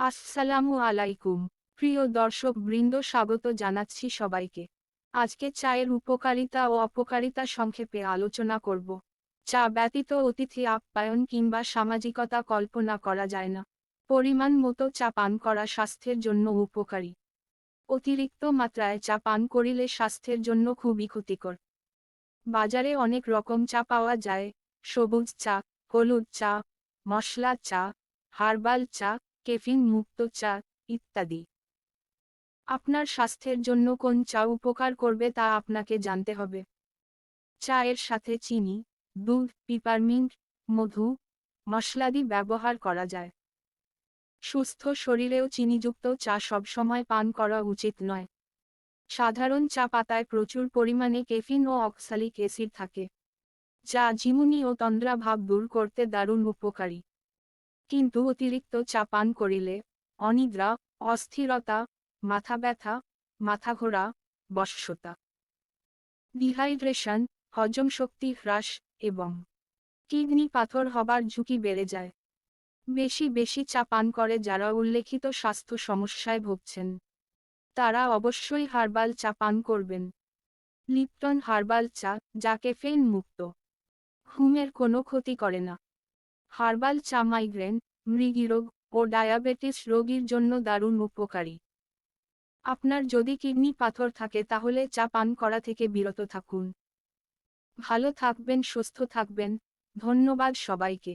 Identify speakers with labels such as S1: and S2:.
S1: আসসালামু আলাইকুম। প্রিয় দর্শক বৃন্দ স্বাগত জানাচ্ছি সবাইকে। আজকে চায়ের উপকারিতা ও অপকারিতা সংক্ষেপে আলোচনা করব। চা ব্যতীত অতিথি আপ্যায়ন কিংবা সামাজিকতা কল্পনা করা যায় না। পরিমাণ মতো চা পান করা স্বাস্থ্যের জন্য উপকারী। অতিরিক্ত মাত্রায় চা পান করিলে স্বাস্থ্যের জন্য খুবই ক্ষতিকর। বাজারে অনেক রকম চা পাওয়া যায়। সবুজ চা, হলুদ চা, মশলা চা, হার্বাল চা কেফিন মুক্ত চা, ইত্যাদি। আপনার স্বাস্থ্যের জন্য কোন চা উপকার করবে তা আপনাকে জানতে হবে। চায়ের সাথে চিনি, দুধ, পিপারমিন্ট, মধু মশলাদি ব্যবহার করা যায়। সুস্থ শরীরেও চিনিযুক্ত চা সবসময় পান করা উচিত নয়। সাধারণ চা পাতায় প্রচুর পরিমাণে কেফিন ও অক্সালিক অ্যাসিড থাকে, যা জিমুনি ও তন্দ্রাভাব দূর করতে দারুণ উপকারী। কিন্তু অতিরিক্ত চা পান করিলে অনিদ্রা, অস্থিরতা মাথা ব্যথা মাথা ঘোরা বশ্যতা ডিহাইড্রেশন হজম শক্তি হ্রাস এবং কিডনি পাথর হবার ঝুঁকি বেড়ে যায়। বেশি বেশি চা পান করে যারা উল্লেখিত স্বাস্থ্য সমস্যায় ভুগছেন, তারা অবশ্যই হার্বাল চা পান করবেন। লিপটন হার্বাল চা, যা কেফেইন মুক্ত। ঘুমের কোনো ক্ষতি করে না। হার্বাল চা মাইগ্রেন মৃগীরোগ ও ডায়াবেটিস রোগীর জন্য দারুণ উপকারী। আপনার যদি কিডনি পাথর থাকে তাহলে চা পান করা থেকে বিরত থাকুন। ভালো থাকবেন, সুস্থ থাকবেন। ধন্যবাদ সবাইকে।